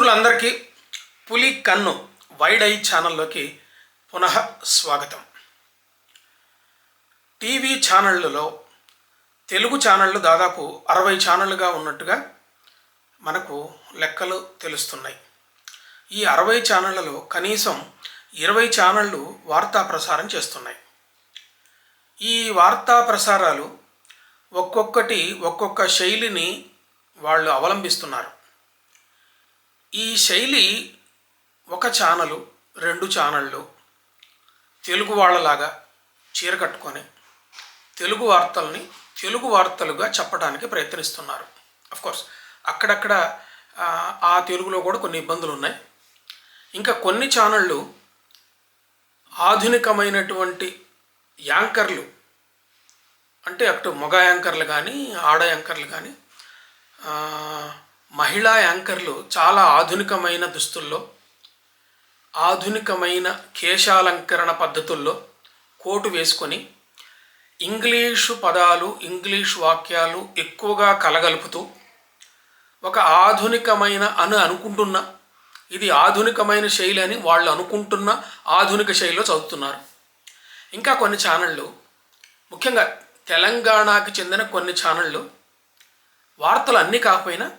మిత్రులందరికీ పులి కన్ను వైడ్ ఐ ఛానల్లోకి పునః స్వాగతం. టీవీ ఛానళ్ళలో తెలుగు ఛానళ్ళు దాదాపు అరవై ఛానళ్ళుగా ఉన్నట్టుగా మనకు లెక్కలు తెలుస్తున్నాయి. ఈ అరవై ఛానళ్ళలో కనీసం ఇరవై ఛానళ్ళు వార్తా ప్రసారం చేస్తున్నాయి. ఈ వార్తా ప్రసారాలు ఒక్కొక్కటి ఒక్కొక్క శైలిని వాళ్ళు అవలంబిస్తున్నారు. ఈ శైలి ఒక ఛానలు రెండు ఛానళ్ళు తెలుగు వాళ్ళలాగా చీర కట్టుకొని తెలుగు వార్తల్ని తెలుగు వార్తలుగా చెప్పడానికి ప్రయత్నిస్తున్నారు. కోర్స్ అక్కడక్కడ ఆ, తెలుగులో కూడా కొన్ని ఇబ్బందులు ఉన్నాయి ఇంకా కొన్ని ఛానళ్ళు ఆధునికమైనటువంటి యాంకర్లు అంటే అటు మగ యాంకర్లు కానీ ఆడ యాంకర్లు కానీ మహిళా యాంకర్లు చాలా ఆధునికమైన దుస్తుల్లో ఆధునికమైన కేశాలంకరణ పద్ధతుల్లో కోటు వేసుకొని ఇంగ్లీషు పదాలు ఇంగ్లీష్ వాక్యాలు ఎక్కువగా కలగలుపుతూ ఒక ఆధునికమైన అని అనుకుంటున్న ఇది ఆధునికమైన శైలి అని వాళ్ళు అనుకుంటున్న ఆధునిక శైలిలో చదువుతున్నారు. ఇంకా కొన్ని ఛానళ్ళు ముఖ్యంగా తెలంగాణకి చెందిన కొన్ని ఛానళ్ళు వార్తలు అన్నీ కాకపోయినా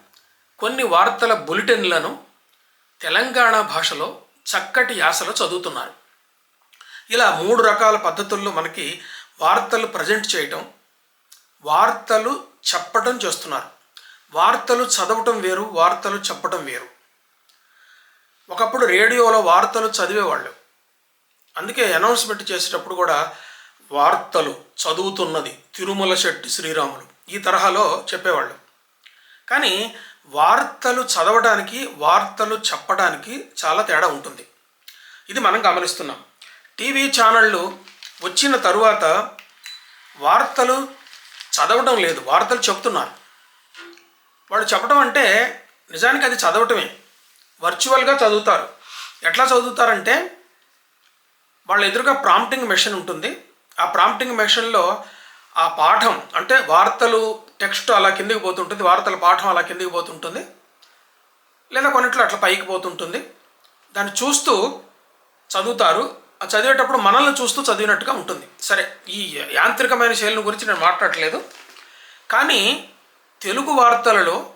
కొన్ని వార్తల బులెటిన్లను తెలంగాణ భాషలో చక్కటి యాసలో చదువుతున్నారు. ఇలా మూడు రకాల పద్ధతుల్లో మనకి వార్తలు ప్రజెంట్ చేయటం వార్తలు చెప్పటం చేస్తున్నారు. వార్తలు చదవటం వేరు వార్తలు చెప్పటం వేరు. ఒకప్పుడు రేడియోలో వార్తలు చదివేవాళ్ళు. అందుకే అనౌన్స్మెంట్ చేసేటప్పుడు కూడా వార్తలు చదువుతున్నది తిరుమల శెట్టి శ్రీరాములు ఈ తరహాలో చెప్పేవాళ్ళు. కానీ వార్తలు చదవడానికి వార్తలు చెప్పడానికి చాలా తేడా ఉంటుంది. ఇది మనం గమనిస్తున్నాం. టీవీ ఛానళ్ళు వచ్చిన తరువాత వార్తలు చదవడం లేదు. వార్తలు చెప్తున్నారు. వాళ్ళు చెప్పడం అంటే నిజానికి అది చదవటమే. వర్చువల్గా చదువుతారు. ఎట్లా చదువుతారంటే వాళ్ళ ఎదురుగా ప్రాంప్టింగ్ మెషిన్ ఉంటుంది. ఆ ప్రాంప్టింగ్ మెషిన్లో ఆ పాఠం అంటే వార్తలు టెక్స్ట్ అలా కిందికి పోతుంటుంది వార్తల పాఠం అలా కిందికి పోతుంటుంది లేదా కొన్నిట్లో అట్లా పైకి పోతుంటుంది. దాన్ని చూస్తూ చదువుతారు. ఆ చదివేటప్పుడు మనల్ని చూస్తూ చదివినట్టుగా ఉంటుంది. సరే ఈ యాంత్రికమైన శైలిని గురించి నేను మాట్లాడలేదు కానీ తెలుగు వార్తలలో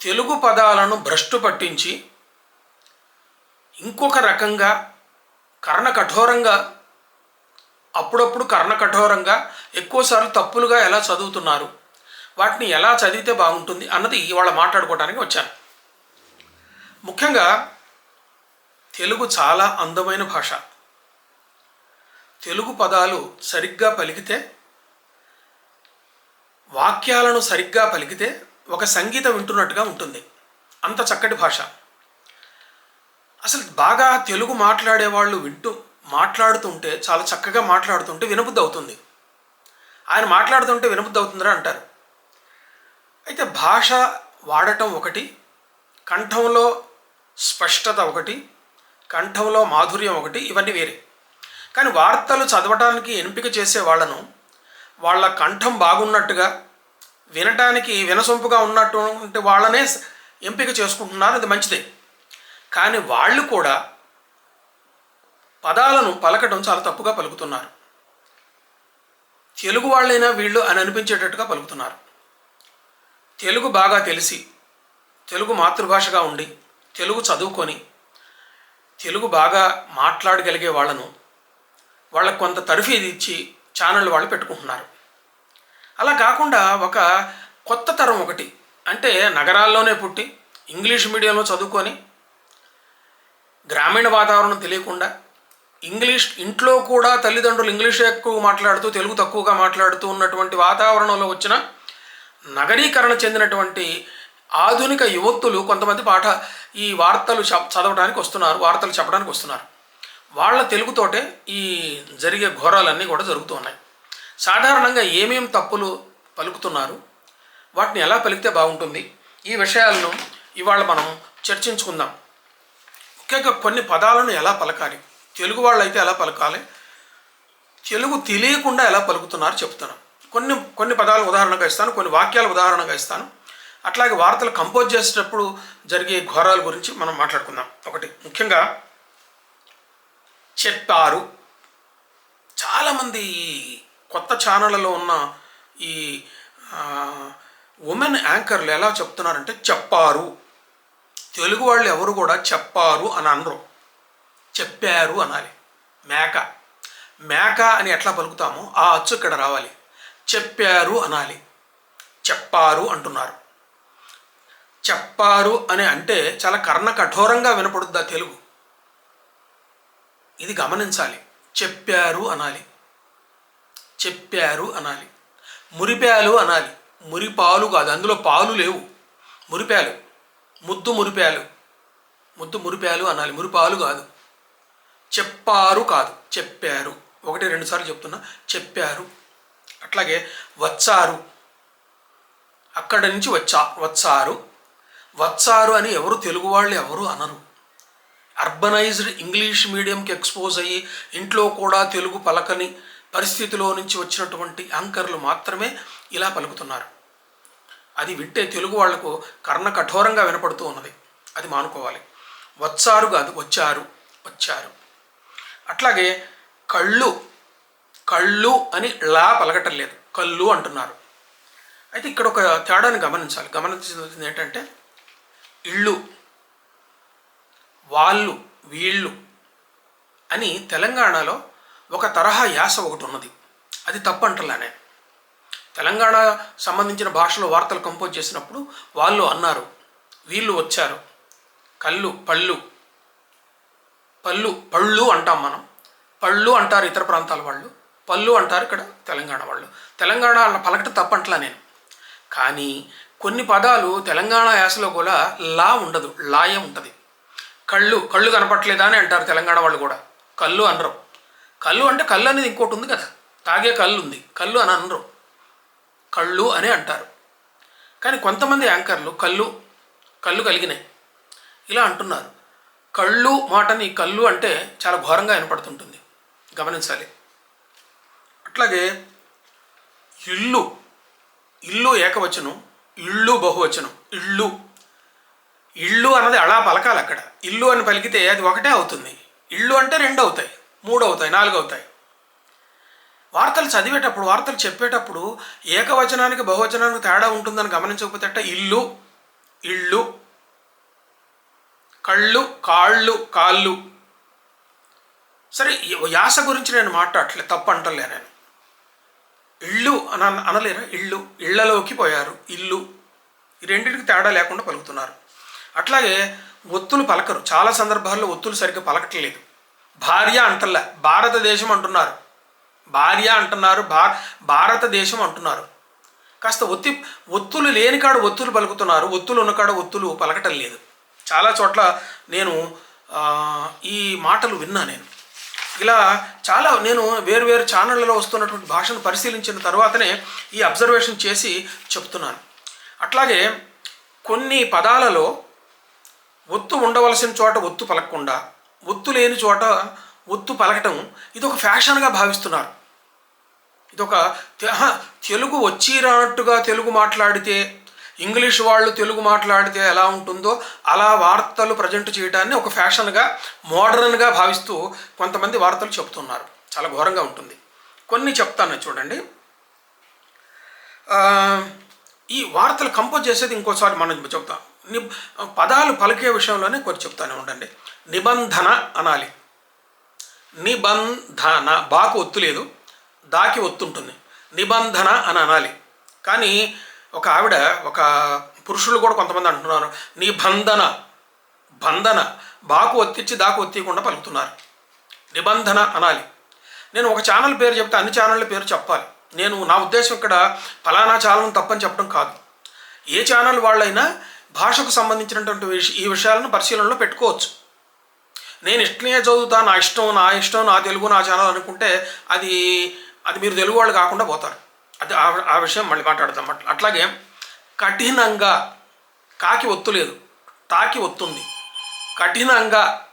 తెలుగు పదాలను భ్రష్టు పట్టించి ఇంకొక రకంగా కర్ణ కఠోరంగా అప్పుడప్పుడు కర్ణ కఠోరంగా ఎక్కువసార్లు తప్పులుగా ఎలా చదువుతున్నారు? వాటిని ఎలా చదివితే బాగుంటుంది అన్నది ఇవాళ మాట్లాడుకోవడానికి వచ్చాను. ముఖ్యంగా తెలుగు చాలా అందమైన భాష. తెలుగు పదాలు సరిగ్గా పలికితే వాక్యాలను సరిగ్గా పలికితే ఒక సంగీతం వింటున్నట్టుగా ఉంటుంది. అంత చక్కటి భాష. అసలు బాగా తెలుగు మాట్లాడే వాళ్ళు వింటూ మాట్లాడుతుంటే చాలా చక్కగా మాట్లాడుతుంటే వినబుద్ధి అవుతుంది. ఆయన మాట్లాడుతుంటే వినబుద్ధి అవుతుందిరా అంటారు. అయితే భాష వాడటం ఒకటి కంఠంలో స్పష్టత ఒకటి కంఠంలో మాధుర్యం ఒకటి ఇవన్నీ వేరే. కానీ వార్తలు చదవటానికి ఎంపిక చేసే వాళ్ళను వాళ్ళ కంఠం బాగున్నట్టుగా వినటానికి వినసొంపుగా ఉన్నటువంటి వాళ్ళనే ఎంపిక చేసుకుంటున్నారు అది మంచిదే. కానీ వాళ్ళు కూడా పదాలను పలకడం చాలా తప్పుగా పలుకుతున్నారు. తెలుగు వాళ్ళైనా వీళ్ళు అని అనిపించేటట్టుగా పలుకుతున్నారు. తెలుగు బాగా తెలిసి తెలుగు మాతృభాషగా ఉండి తెలుగు చదువుకొని తెలుగు బాగా మాట్లాడగలిగే వాళ్ళను వాళ్ళకు కొంత తరఫీది ఇచ్చి ఛానళ్ళు వాళ్ళు పెట్టుకుంటున్నారు. అలా కాకుండా ఒక కొత్త తరం ఒకటి అంటే నగరాల్లోనే పుట్టి ఇంగ్లీష్ మీడియంలో చదువుకొని గ్రామీణ వాతావరణం తెలియకుండా ఇంగ్లీష్ ఇంట్లో కూడా తల్లిదండ్రులు ఇంగ్లీష్ ఎక్కువ మాట్లాడుతూ తెలుగు తక్కువగా మాట్లాడుతూ ఉన్నటువంటి వాతావరణంలో వచ్చిన నగరీకరణ చెందినటువంటి ఆధునిక యువతులు కొంతమంది పాఠ ఈ వార్తలు చ- చదవడానికి వస్తున్నారు వార్తలు చెప్పడానికి వస్తున్నారు. వాళ్ళ తెలుగుతోటే ఈ జరిగే ఘోరాలన్నీ కూడా జరుగుతూ ఉన్నాయి. సాధారణంగా ఏమేం తప్పులు పలుకుతున్నారు వాటిని ఎలా పలికితే బాగుంటుంది ఈ విషయాలను ఇవాళ మనం చర్చించుకుందాం. ముఖ్యంగా కొన్ని పదాలను ఎలా పలకాలి తెలుగు వాళ్ళు అయితే ఎలా పలకాలి తెలుగు తెలియకుండా ఎలా పలుకుతున్నారు చెప్తున్నాం. కొన్ని కొన్ని పదాలు ఉదాహరణగా ఇస్తాను కొన్ని వాక్యాలు ఉదాహరణగా ఇస్తాను. అట్లాగే వార్తలు కంపోజ్ చేసేటప్పుడు జరిగే ఘోరాల గురించి మనం మాట్లాడుకుందాం. ఒకటి ముఖ్యంగా చెప్పారు చాలామంది ఈ కొత్త ఛానళ్ళలో ఉన్న ఈ ఉమెన్ యాంకర్లు ఎలా చెప్తున్నారంటే చెప్పారు. తెలుగు వాళ్ళు ఎవరు కూడా చెప్పారు అని అనరు. చెప్పారు అనాలి. మేక. మేక అని ఎట్లా పలుకుతామో ఆ అచ్చు ఇక్కడ రావాలి. చెప్పారు అనాలి. చెప్పారు అంటున్నారు. చెప్పారు అని అంటే చాలా కర్ణ కఠోరంగా వినపడుద్ది ఆ తెలుగు? ఇది గమనించాలి. చెప్పారు అనాలి. చెప్పారు అనాలి. మురిపాలు అనాలి. మురిపాలు కాదు అందులో పాలు లేవు. మురిపాలు. ముద్దు మురిపాలు. ముద్దు మురిపాలు అనాలి. మురిపాలు కాదు. చెప్పారు కాదు. చెప్పారు. ఒకటి రెండు సార్లు చెప్తున్నా. చెప్పారు. అట్లాగే వచ్చారు అక్కడి నుంచి వచ్చా వచ్చారు వచ్చారు అని ఎవరు తెలుగు వాళ్ళు ఎవరు అనరు. అర్బనైజ్డ్ ఇంగ్లీష్ మీడియంకి ఎక్స్పోజ్ అయ్యి ఇంట్లో కూడా తెలుగు పలకని పరిస్థితిలో నుంచి వచ్చినటువంటి యాంకర్లు మాత్రమే ఇలా పలుకుతున్నారు. అది వింటే తెలుగు వాళ్ళకు కర్ణ కఠోరంగా వినపడుతూ ఉన్నది. అది మానుకోవాలి. వచ్చారు కాదు వచ్చారు వచ్చారు. అట్లాగే కళ్ళు కళ్ళు అని లా పలకటం లేదు. కళ్ళు అంటున్నారు. అయితే ఇక్కడ ఒక తేడాని గమనించాలి. గమనించాల్సింది ఏంటంటే ఇళ్ళు వాళ్ళు వీళ్ళు అని తెలంగాణలో ఒక తరహా యాస ఒకటి ఉన్నది. అది తప్పంటలానే. తెలంగాణ సంబంధించిన భాషలో వార్తలు కంపోజ్ చేసినప్పుడు వాళ్ళు అన్నారు వీళ్ళు వచ్చారు. కళ్ళు పళ్ళు పళ్ళు పళ్ళు అంటాం మనం. పళ్ళు అంటారు ఇతర ప్రాంతాల వాళ్ళు. పళ్ళు అంటారు ఇక్కడ తెలంగాణ వాళ్ళు. తెలంగాణ వాళ్ళ పలకట తప్పంటలా నేను. కానీ కొన్ని పదాలు తెలంగాణ యాసలో కూడా లా ఉండదు లాయ ఉంటుంది. కళ్ళు కళ్ళు కనపట్లేదా అని అంటారు తెలంగాణ వాళ్ళు కూడా. కళ్ళు అనరు. కళ్ళు అంటే కళ్ళు అనేది ఇంకోటి ఉంది కదా. తాగే కళ్ళు ఉంది. కళ్ళు అని అనరు. కళ్ళు అని అంటారు. కానీ కొంతమంది యాంకర్లు కళ్ళు కళ్ళు కలిగినాయి. ఇలా అంటున్నారు. కళ్ళు మాటని కళ్ళు అంటే చాలా ఘోరంగా వినపడుతుంటుంది. గమనించాలి. అట్లాగే ఇల్లు ఇల్లు ఏకవచనం ఇళ్ళు బహువచనం ఇళ్ళు. ఇళ్ళు అన్నది అలా పలకాలి అక్కడ. ఇల్లు అని పలికితే అది ఒకటే అవుతుంది. ఇళ్ళు అంటే రెండు అవుతాయి మూడు అవుతాయి నాలుగు అవుతాయి. వార్తలు చదివేటప్పుడు వార్తలు చెప్పేటప్పుడు ఏకవచనానికి బహువచనానికి తేడా ఉంటుందని గమనించకపోతే అట్ట ఇల్లు ఇళ్ళు. కళ్ళు కాళ్ళు కాళ్ళు. సరే యాస గురించి నేను మాట్లాడట్లేదు తప్పు అంటలే నేను. ఇళ్ళు అన అనలేరు? ఇళ్ళు. ఇళ్ళలోకి పోయారు. ఇల్లు. ఈ రెండింటికి తేడా లేకుండా పలుకుతున్నారు. అట్లాగే ఒత్తులు పలకరు. చాలా సందర్భాల్లో ఒత్తులు సరిగ్గా పలకట్లేదు. భార్య అంటల్లా. భారతదేశం అంటున్నారు. భార్య అంటున్నారు. భా భారతదేశం అంటున్నారు. కాస్త ఒత్తి ఒత్తులు లేని కాడ ఒత్తులు పలుకుతున్నారు. ఒత్తులు ఉన్న కాడ ఒత్తులు పలకటం లేదు. చాలా చోట్ల నేను ఈ మాటలు విన్నా నేను. ఇలా చాలా నేను వేరు వేరు ఛానళ్ళలో వస్తున్నటువంటి భాషను పరిశీలించిన తర్వాతనే ఈ అబ్జర్వేషన్ చేసి చెప్తున్నాను. అట్లాగే కొన్ని పదాలలో ఒత్తు ఉండవలసిన చోట ఒత్తు పలకకుండా ఒత్తు లేని చోట ఒత్తు పలకటం ఇది ఒక ఫ్యాషన్గా భావిస్తున్నారు. ఇదొక తెలుగు వచ్చిరానట్టుగా తెలుగు మాట్లాడితే ఇంగ్లీష్ వాళ్ళు తెలుగు మాట్లాడితే ఎలా ఉంటుందో అలా వార్తలు ప్రజెంట్ చేయడాన్ని ఒక ఫ్యాషన్గా మోడర్న్గా భావిస్తూ కొంతమంది వార్తలు చెప్తున్నారు. చాలా ఘోరంగా ఉంటుంది. కొన్ని చెప్తాను చూడండి. ఈ వార్తలు కంపోజ్ చేసేది ఇంకోసారి మనం చెప్తాం. ని పదాలు పలికే విషయంలోనే కొన్ని చెప్తానే ఉండండి. నిబంధన అనాలి. నిబంధన బాకు ఒత్తు లేదు దాకి ఒత్తుంటుంది. నిబంధన అని అనాలి. కానీ ఒక ఆవిడ ఒక పురుషులు కూడా కొంతమంది అంటున్నారు నీ బంధన బంధన బాకు ఒత్తిచ్చి దాకు ఒత్తియకుండా పలుకుతున్నారు. నిబంధన అనాలి. నేను ఒక ఛానల్ పేరు చెప్తే అన్ని ఛానళ్ళ పేరు చెప్పాలి. నేను నా ఉద్దేశం ఇక్కడ ఫలానా ఛానల్ తప్పని చెప్పడం కాదు. ఏ ఛానల్ వాళ్ళైనా భాషకు సంబంధించినటువంటి విష ఈ విషయాలను పరిశీలనలో పెట్టుకోవచ్చు. నేను ఇష్టమే చదువుతా నా ఇష్టం నా ఇష్టం నా తెలుగు నా ఛానల్ అనుకుంటే అది అది మీరు తెలుగు వాళ్ళు కాకుండా పోతారు. అది ఆ విషయం మళ్ళీ మాట్లాడతాం అట్లాగే కఠినంగా కాకి ఒత్తు లేదు. తాకి ఒత్తుంది. కఠినంగా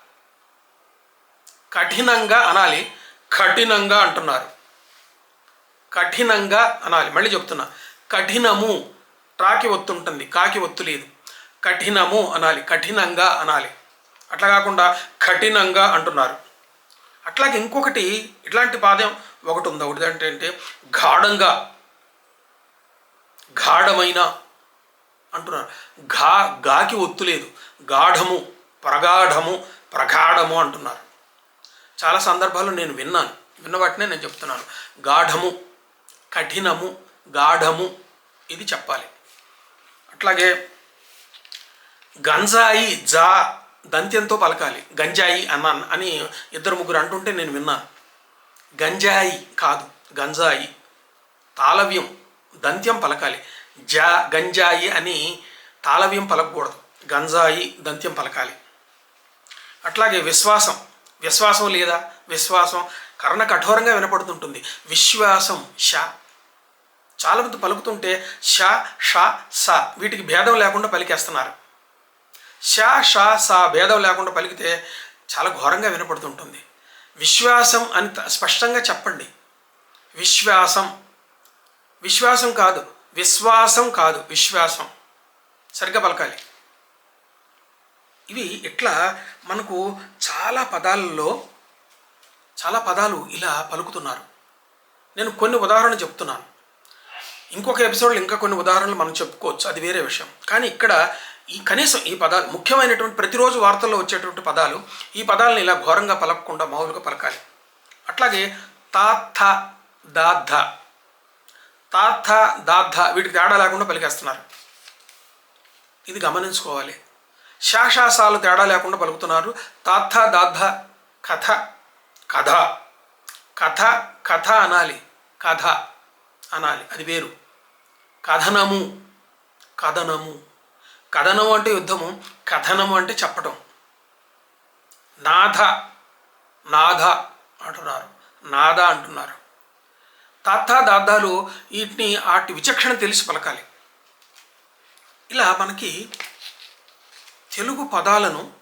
కఠినంగా అనాలి. కఠినంగా అంటున్నారు. కఠినంగా అనాలి. మళ్ళీ చెప్తున్నా. కఠినము ట్రాకి ఒత్తు ఉంటుంది. కాకి ఒత్తు లేదు. కఠినము అనాలి. కఠినంగా అనాలి. అట్లా కాకుండా కఠినంగా అంటున్నారు. అట్లాగే ఇంకొకటి ఇట్లాంటి పాదం ఒకటి ఉంది? ఒకటి ఏంటంటే గాఢంగా. గాఢమైన అంటున్నారు. ఘా గాకి ఒత్తు లేదు. గాఢము ప్రగాఢము ప్రగాఢము అంటున్నారు. చాలా సందర్భాల్లో నేను విన్నాను. విన్న వాటినే నేను చెప్తున్నాను. గాఢము కఠినము గాఢము ఇది చెప్పాలి. అట్లాగే గంజాయి జా దంత్యంతో పలకాలి. గంజాయి అన్నాను అని ఇద్దరు ముగ్గురు అంటుంటే నేను విన్నాను. గంజాయి కాదు గంజాయి తాళవ్యం. దంత్యం పలకాలి. జా గంజాయి అని తాళవ్యం పలకకూడదు. గంజాయి దంత్యం పలకాలి. అట్లాగే విశ్వాసం. విశ్వాసం లేదా? విశ్వాసం కర్ణ కఠోరంగా వినపడుతుంటుంది. విశ్వాసం ష చాలా మంది పలుకుతుంటే ష ష స వీటికి భేదం లేకుండా పలికేస్తున్నారు. ష ష స భేదం లేకుండా పలికితే చాలా ఘోరంగా వినపడుతుంటుంది. విశ్వాసం అని స్పష్టంగా చెప్పండి. విశ్వాసం. విశ్వాసం కాదు విశ్వాసం కాదు విశ్వాసం. సరిగ్గా పలకాలి. ఇవి ఇట్లా మనకు చాలా పదాలలో చాలా పదాలు ఇలా పలుకుతున్నారు. నేను కొన్ని ఉదాహరణలు చెప్తున్నాను. ఇంకొక ఎపిసోడ్లో ఇంకా కొన్ని ఉదాహరణలు మనం చెప్పుకోవచ్చు. అది వేరే విషయం. కానీ ఇక్కడ ఈ కనీసం ఈ పదాలు ముఖ్యమైనటువంటి ప్రతిరోజు వార్తల్లో వచ్చేటువంటి పదాలు ఈ పదాలను ఇలా ఘోరంగా పలకకుండా మామూలుగా పలకాలి. అట్లాగే తాథ దాద్ధ తాత దాద్ధ వీటికి తేడా లేకుండా పలికేస్తున్నారు. ఇది గమనించుకోవాలి. శాశాసాలు తేడా లేకుండా పలుకుతున్నారు. తాత దాద్ధ కథ కథ. కథ కథ అనాలి. కథ అనాలి. అది వేరు. కథనము కథనము. కథనము అంటే యుద్ధము కథనము అంటే చెప్పటం. నాథ నాథ అంటున్నారు. నాద అంటున్నారు. తాత దాదాలు వీటిని వాటి విచక్షణ తెలిసి పలకాలి. ఇలా మనకి తెలుగు పదాలను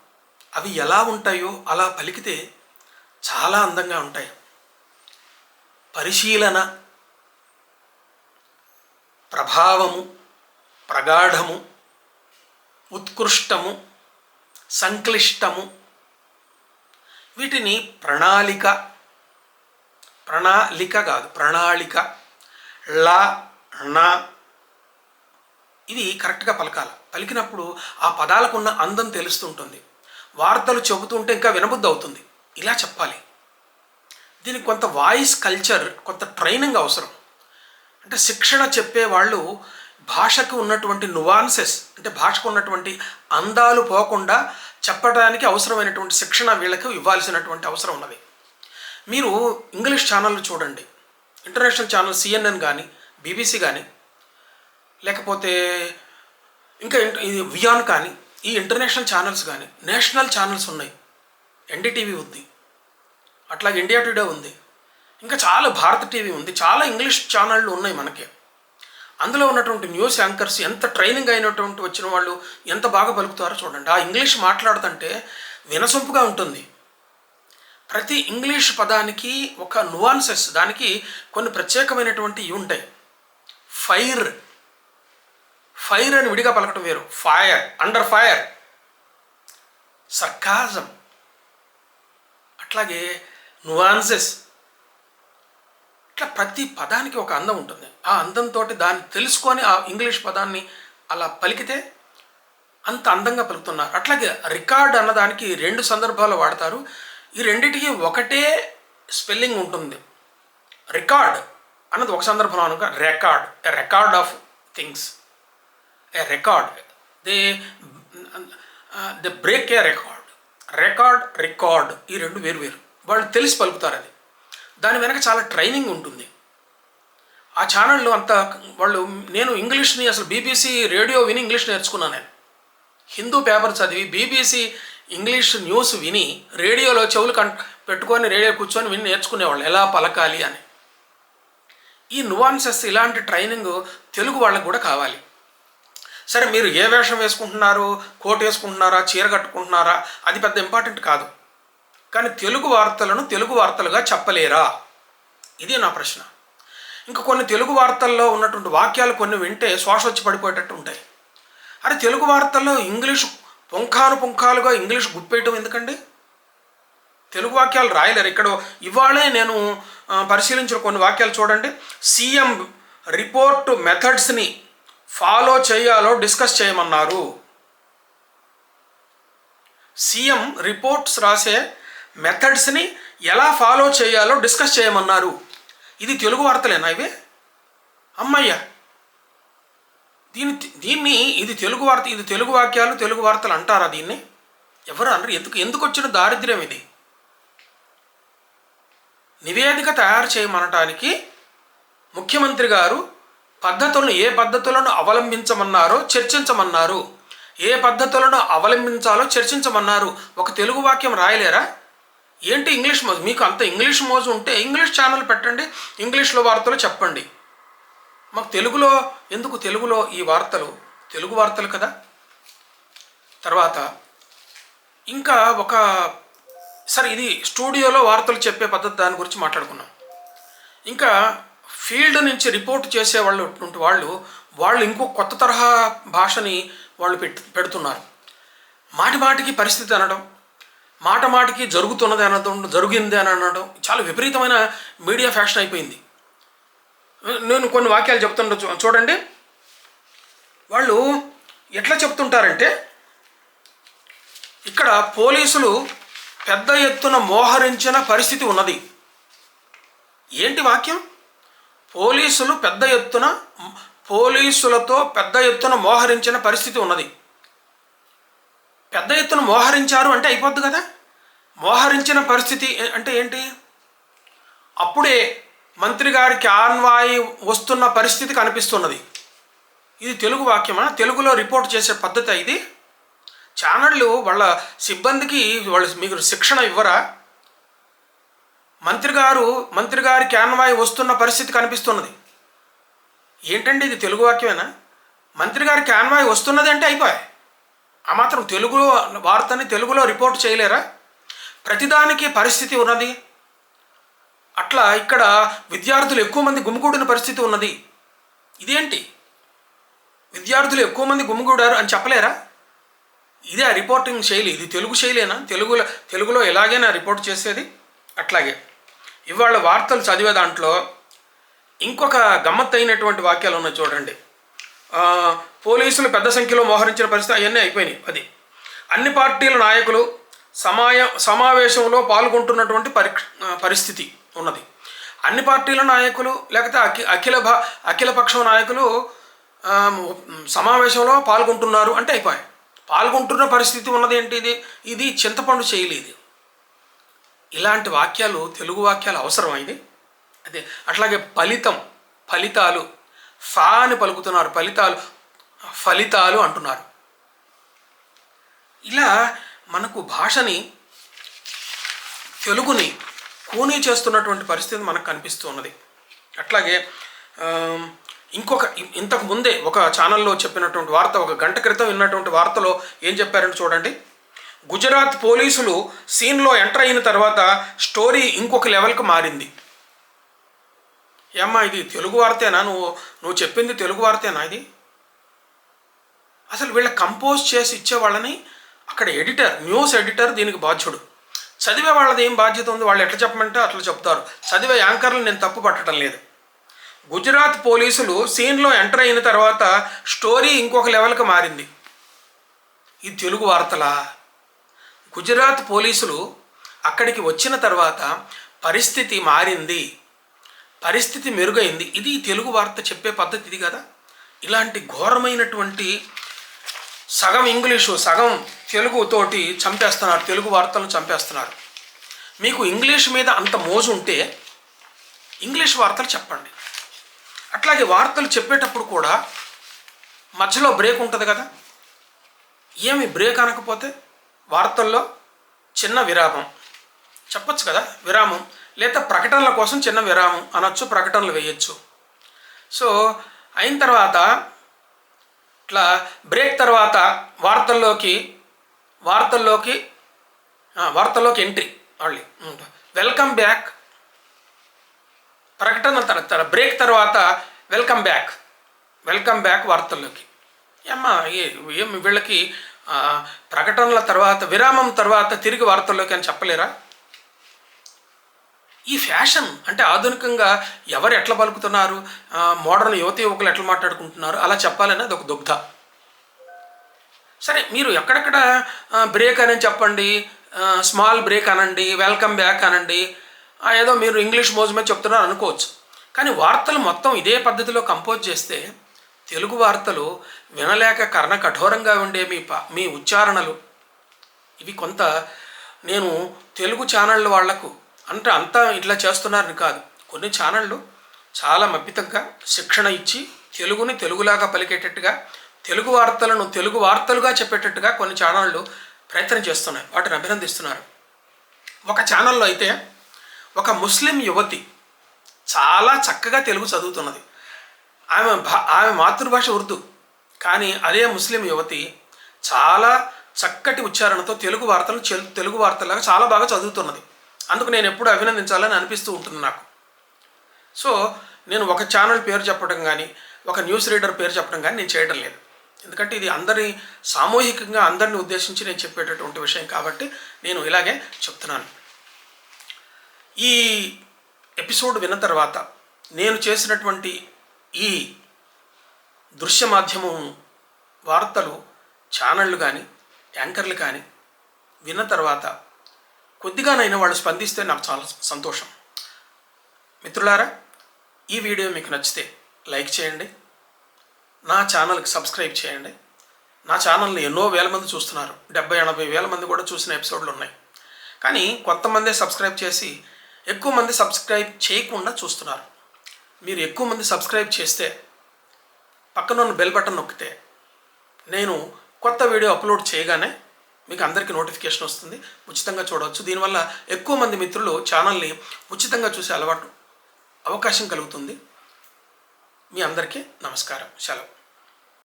అవి ఎలా ఉంటాయో అలా పలికితే చాలా అందంగా ఉంటాయి. పరిశీలన ప్రభావము ప్రగాఢము ఉత్కృష్టము సంక్లిష్టము వీటిని ప్రణాళిక ప్రణాళిక కాదు ప్రణాళిక. ల ణ. ఇవి కరెక్ట్గా పలకాలి. పలికినప్పుడు ఆ పదాలకు ఉన్న అందం తెలుస్తుంటుంది. వార్తలు చెబుతుంటే ఇంకా వినబుద్ధి అవుతుంది ఇలా చెప్పాలి. దీనికి కొంత వాయిస్ కల్చర్ కొంత ట్రైనింగ్ అవసరం. అంటే శిక్షణ చెప్పే వాళ్ళు భాషకు ఉన్నటువంటి నువాన్సెస్ అంటే భాషకు ఉన్నటువంటి అందాలు పోకుండా చెప్పడానికి అవసరమైనటువంటి శిక్షణ వీళ్ళకు ఇవ్వాల్సినటువంటి అవసరం ఉన్నది. మీరు ఇంగ్లీష్ ఛానళ్ళు చూడండి. ఇంటర్నేషనల్ ఛానల్ సిఎన్ఎన్ కానీ బీబీసీ కానీ లేకపోతే ఇంకా ఇది వియాన్ కానీ ఈ ఇంటర్నేషనల్ ఛానల్స్ కానీ నేషనల్ ఛానల్స్ ఉన్నాయి. ఎన్డీటీవీ ఉంది. అట్లాగే ఇండియా టుడే ఉంది. ఇంకా చాలా భారత టీవీ ఉంది. చాలా ఇంగ్లీష్ ఛానళ్ళు ఉన్నాయి మనకి. అందులో ఉన్నటువంటి న్యూస్ యాంకర్స్ ఎంత ట్రైనింగ్ అయినటువంటి వచ్చిన వాళ్ళు ఎంత బాగా పలుకుతారో చూడండి. ఆ ఇంగ్లీష్ మాట్లాడుతుంటే వినసొంపుగా ఉంటుంది. ప్రతి ఇంగ్లీష్ పదానికి ఒక నువాన్సెస్ దానికి కొన్ని ప్రత్యేకమైనటువంటివి ఉంటాయి. ఫైర్ ఫైర్ అని విడిగా పలకటం వేరు. ఫైర్ అండర్ ఫైర్ సర్కాజం అట్లాగే నువాన్సెస్ ఇట్లా ప్రతి పదానికి ఒక అందం ఉంటుంది. ఆ అందంతో దాన్ని తెలుసుకొని ఆ ఇంగ్లీష్ పదాన్ని అలా పలికితే అంత అందంగా పలుకుతున్నారు. అట్లాగే రికార్డ్ అన్నదానికి రెండు సందర్భాలు వాడతారు. ఈ రెండిటికి ఒకటే స్పెల్లింగ్ ఉంటుంది. రికార్డ్ అన్నది ఒక సందర్భంలో అనుక record a record of things a record they they break a record record record ఈ రెండు వేరు వేరు. వాళ్ళు తెలిసి పలుకుతారు అది. దాని వెనక చాలా ట్రైనింగ్ ఉంటుంది. ఆ ఛానల్లో అంత వాళ్ళు నేను ఇంగ్లీష్ని అసలు బీబీసీ రేడియో విని ఇంగ్లీష్ నేర్చుకున్నాను నేను. హిందూ పేపర్ చదివి బీబీసీ ఇంగ్లీష్ న్యూస్ విని రేడియోలో చెవులు కన్ పెట్టుకొని రేడియో కూర్చొని విని నేర్చుకునేవాళ్ళు. ఎలా పలకాలి అని. ఈ నువాన్సెస్ ఇలాంటి ట్రైనింగ్ తెలుగు వాళ్ళకు కూడా కావాలి. సరే మీరు ఏ వేషం వేసుకుంటున్నారు? కోట్ వేసుకుంటున్నారా? చీర కట్టుకుంటున్నారా? అది పెద్ద ఇంపార్టెంట్ కాదు. కానీ తెలుగు వార్తలను తెలుగు వార్తలుగా చెప్పలేరా? ఇది నా ప్రశ్న. ఇంకా కొన్ని తెలుగు వార్తల్లో ఉన్నటువంటి వాక్యాలు కొన్ని వింటే శ్వాస వచ్చి పడిపోయేటట్టు ఉంటాయి. అరే తెలుగు వార్తల్లో ఇంగ్లీష్ పుంఖాను పుంఖాలుగా ఇంగ్లీష్ గుప్పేయటం ఎందుకండి? తెలుగు వాక్యాలు రాయలేరు. ఇక్కడ ఇవాళే నేను పరిశీలించిన కొన్ని వాక్యాలు చూడండి. సీఎం రిపోర్ట్ మెథడ్స్ని ఫాలో చేయాలో డిస్కస్ చేయమన్నారు. సీఎం రిపోర్ట్స్ రాసే మెథడ్స్ని ఎలా ఫాలో చేయాలో డిస్కస్ చేయమన్నారు. ఇది తెలుగు వార్తలేనా ఇవి? అమ్మయ్య! దీని దీన్ని ఇది తెలుగు వార్త ఇది తెలుగు వాక్యాలు తెలుగు వార్తలు అంటారా దీన్ని? ఎవరు అనరు. ఎందుకు ఎందుకు వచ్చిన దారిద్ర్యం ఇది? నివేదిక తయారు చేయమనటానికి ముఖ్యమంత్రి గారు పద్ధతులను ఏ పద్ధతులను అవలంబించమన్నారో చర్చించమన్నారు. ఏ పద్ధతులను అవలంబించాలో చర్చించమన్నారు. ఒక తెలుగు వాక్యం రాయలేరా? ఏంటి ఇంగ్లీష్ మోజు? మీకు అంత ఇంగ్లీష్ మోజు ఉంటే ఇంగ్లీష్ ఛానల్ పెట్టండి ఇంగ్లీష్లో వార్తలు చెప్పండి. మాకు తెలుగులో ఎందుకు తెలుగులో ఈ వార్తలు? తెలుగు వార్తలు కదా? తర్వాత ఇంకా ఒక సరే ఇది స్టూడియోలో వార్తలు చెప్పే పద్ధతి దాని గురించి మాట్లాడుకున్నాం. ఇంకా ఫీల్డ్ నుంచి రిపోర్ట్ చేసే వాళ్ళు వాళ్ళు వాళ్ళు ఇంకో కొత్త తరహా భాషని వాళ్ళు పెట్ పెడుతున్నారు. మాటి మాటికి పరిస్థితి అనడం మాట మాటికి జరుగుతున్నది అనడం జరిగింది అని అనడం చాలా విపరీతమైన మీడియా ఫ్యాషన్ అయిపోయింది. నేను కొన్ని వాక్యాలు చెప్తుండ చూడండి. వాళ్ళు ఎట్లా చెప్తుంటారంటే ఇక్కడ పోలీసులు పెద్ద ఎత్తున మోహరించిన పరిస్థితి ఉన్నది. ఏంటి వాక్యం? పోలీసులు పెద్ద ఎత్తున పోలీసులతో పెద్ద ఎత్తున మోహరించిన పరిస్థితి ఉన్నది. పెద్ద ఎత్తున మోహరించారు అంటే అయిపోద్ది కదా? మోహరించిన పరిస్థితి అంటే ఏంటి? అప్పుడే మంత్రి గారికి ఆన్వాయి వస్తున్న పరిస్థితి కనిపిస్తున్నది. ఇది తెలుగు వాక్యమా? తెలుగులో రిపోర్ట్ చేసే పద్ధతి ఇది. ఛానళ్ళు వాళ్ళ సిబ్బందికి వాళ్ళు మీకు శిక్షణ ఇవ్వరా? మంత్రి గారు మంత్రి గారి క్యాన్వాయి వస్తున్న పరిస్థితి కనిపిస్తున్నది. ఏంటండి ఇది తెలుగు వాక్యమేనా? మంత్రి గారి క్యాన్వాయి వస్తున్నది అంటే అయిపోయాయి ఆ మాత్రం తెలుగులో వార్తని తెలుగులో రిపోర్ట్ చేయలేరా? ప్రతిదానికి పరిస్థితి ఉన్నది. అట్లా ఇక్కడ విద్యార్థులు ఎక్కువ మంది గుమిగూడిన పరిస్థితి ఉన్నది. ఇదేంటి? విద్యార్థులు ఎక్కువ మంది గుమిగూడారు అని చెప్పలేరా? ఇదే ఆ రిపోర్టింగ్ శైలి. ఇది తెలుగు శైలేనా? తెలుగులో తెలుగులో ఎలాగైనా రిపోర్ట్ చేసేది? అట్లాగే ఇవాళ వార్తలు చదివే దాంట్లో ఇంకొక గమ్మత్తైనటువంటి వాక్యాలు ఉన్నాయి చూడండి. పోలీసులు పెద్ద సంఖ్యలో మోహరించిన పరిస్థితి అవన్నీ అయిపోయినాయి. అది అన్ని పార్టీల నాయకులు సమాయ సమావేశంలో పాల్గొంటున్నటువంటి పరి పరిస్థితి. ఉన్నది. అన్ని పార్టీల నాయకులు లేకపోతే అఖి అఖిల భా అఖిలపక్షం నాయకులు సమావేశంలో పాల్గొంటున్నారు అంటే అయిపోయాయి. పాల్గొంటున్న పరిస్థితి ఉన్నది ఏంటి ఇది? ఇది చింతపండు చేయలేదు ఇలాంటి వాక్యాలు తెలుగు వాక్యాలు అవసరం ఇది? అదే అట్లాగే ఫలితం ఫలితాలు ఫా అని పలుకుతున్నారు ఫలితాలు ఫలితాలు అంటున్నారు. ఇలా మనకు భాషని తెలుగుని కూనీ చేస్తున్నటువంటి పరిస్థితి మనకు కనిపిస్తూ ఉన్నది. అట్లాగే ఇంకొక ఇంతకు ముందే ఒక ఛానల్లో చెప్పినటువంటి వార్త ఒక గంట క్రితం విన్నటువంటి వార్తలో ఏం చెప్పారంటే చూడండి. గుజరాత్ పోలీసులు సీన్లో ఎంటర్ అయిన తర్వాత స్టోరీ ఇంకొక లెవెల్కి మారింది. ఏమ్మా ఇది తెలుగు వార్తేనా? నువ్వు నువ్వు చెప్పింది తెలుగు వార్తేనా ఇది? అసలు వీళ్ళ కంపోజ్ చేసి ఇచ్చే వాళ్ళని అక్కడ ఎడిటర్ న్యూస్ ఎడిటర్ దీనికి బాధ్యుడు. చదివే వాళ్ళది ఏం బాధ్యత ఉంది? వాళ్ళు ఎట్లా చెప్పమంటే అట్లా చెప్తారు. చదివే యాంకర్లు నేను తప్పు పట్టడం లేదు. గుజరాత్ పోలీసులు సీన్లో ఎంటర్ అయిన తర్వాత స్టోరీ ఇంకొక లెవెల్కి మారింది. ఈ తెలుగు వార్తలా? గుజరాత్ పోలీసులు అక్కడికి వచ్చిన తర్వాత పరిస్థితి మారింది. పరిస్థితి మెరుగైంది. ఇది తెలుగు వార్త చెప్పే పద్ధతి ఇది కదా? ఇలాంటి ఘోరమైనటువంటి సగం ఇంగ్లీషు సగం తెలుగుతోటి చంపేస్తున్నారు తెలుగు వార్తలను చంపేస్తున్నారు. మీకు ఇంగ్లీష్ మీద అంత మోజు ఉంటే ఇంగ్లీష్ వార్తలు చెప్పండి. అట్లాగే వార్తలు చెప్పేటప్పుడు కూడా మధ్యలో బ్రేక్ ఉంటుంది కదా? ఏమి బ్రేక్ అనకపోతే వార్తల్లో చిన్న విరామం. చెప్పచ్చు కదా? విరామం. లేదా ప్రకటనల కోసం చిన్న విరామం అనొచ్చు ప్రకటనలు వేయచ్చు. సో అయిన తర్వాత ఇట్లా బ్రేక్ తర్వాత వార్తల్లోకి వార్తల్లోకి వార్తల్లోకి ఎంట్రీ మళ్ళీ. Welcome back. ప్రకటన తర్వాత బ్రేక్ తర్వాత వెల్కమ్ బ్యాక్. వెల్కమ్ బ్యాక్ వార్తల్లోకి. ఏమ్మా ఏం వీళ్ళకి ప్రకటనల తర్వాత విరామం తర్వాత తిరిగి వార్తల్లోకి అని చెప్పలేరా? ఈ ఫ్యాషన్ అంటే ఆధునికంగా ఎవరు ఎట్లా పలుకుతున్నారు? మోడర్న్ యువత యువకులు ఎట్లా మాట్లాడుకుంటున్నారు? అలా చెప్పాలని అది ఒక దుగ్ధ. సరే మీరు ఎక్కడెక్కడ బ్రేక్ అని చెప్పండి స్మాల్ బ్రేక్ అనండి వెల్కమ్ బ్యాక్ అనండి ఏదో మీరు ఇంగ్లీష్ మోజు మీద చెప్తున్నారు అనుకోవచ్చు. కానీ వార్తలు మొత్తం ఇదే పద్ధతిలో కంపోజ్ చేస్తే తెలుగు వార్తలు వినలేక కర్ణ కఠోరంగా ఉండే మీ ప మీ ఉచ్చారణలు. ఇవి కొంత నేను తెలుగు ఛానళ్ళ వాళ్ళకు అంటే అంతా ఇట్లా చేస్తున్నారని కాదు. కొన్ని ఛానళ్ళు చాలా మబ్బితంగా శిక్షణ ఇచ్చి తెలుగుని తెలుగులాగా పలికేటట్టుగా తెలుగు వార్తలను తెలుగు వార్తలుగా చెప్పేటట్టుగా కొన్ని ఛానళ్ళు ప్రయత్నం చేస్తున్నాయి. వాటిని అభినందిస్తున్నారు. ఒక ఛానల్లో అయితే ఒక ముస్లిం యువతి చాలా చక్కగా తెలుగు చదువుతున్నది. ఆమె భా ఆమె మాతృభాష ఉర్దూ. కానీ అదే ముస్లిం యువతి చాలా చక్కటి ఉచ్చారణతో తెలుగు వార్తలు తెలుగు వార్తలాగా చాలా బాగా చదువుతున్నది. అందుకు నేను ఎప్పుడు అభినందించాలని అనిపిస్తూ ఉంటుంది నాకు. సో నేను ఒక ఛానల్ పేరు చెప్పడం కానీ ఒక న్యూస్ రీడర్ పేరు చెప్పడం కానీ నేను చేయడం లేదు. ఎందుకంటే ఇది అందరి సామూహికంగా అందరిని ఉద్దేశించి నేను చెప్పేటటువంటి విషయం కాబట్టి నేను ఇలాగే చెప్తున్నాను. ఈ ఎపిసోడ్ విన్న తర్వాత నేను చేసినటువంటి ఈ దృశ్య మాధ్యమం వార్తలు ఛానళ్ళు కానీ యాంకర్లు కానీ విన్న తర్వాత కొద్దిగానైనా వాళ్ళు స్పందిస్తే నాకు చాలా సంతోషం. మిత్రులారా ఈ వీడియో మీకు నచ్చితే లైక్ చేయండి. నా ఛానల్కి సబ్స్క్రైబ్ చేయండి. నా ఛానల్ని ఎన్నో వేల మంది చూస్తున్నారు. డెబ్బై ఎనభై వేల మంది కూడా చూసిన ఎపిసోడ్లు ఉన్నాయి. కానీ కొంతమందే సబ్స్క్రైబ్ చేసి ఎక్కువ మంది సబ్స్క్రైబ్ చేయకుండా చూస్తున్నారు. మీరు ఎక్కువ మంది సబ్స్క్రైబ్ చేస్తే పక్కన ఉన్న బెల్ బటన్ నొక్కితే నేను కొత్త వీడియో అప్లోడ్ చేయగానే మీకు అందరికీ నోటిఫికేషన్ వస్తుంది. ఉచితంగా చూడవచ్చు. దీనివల్ల ఎక్కువ మంది మిత్రులు ఛానల్ని ఉచితంగా చూసే అలవాటు అవకాశం కలుగుతుంది. మీ అందరికీ నమస్కారం. సెలవు.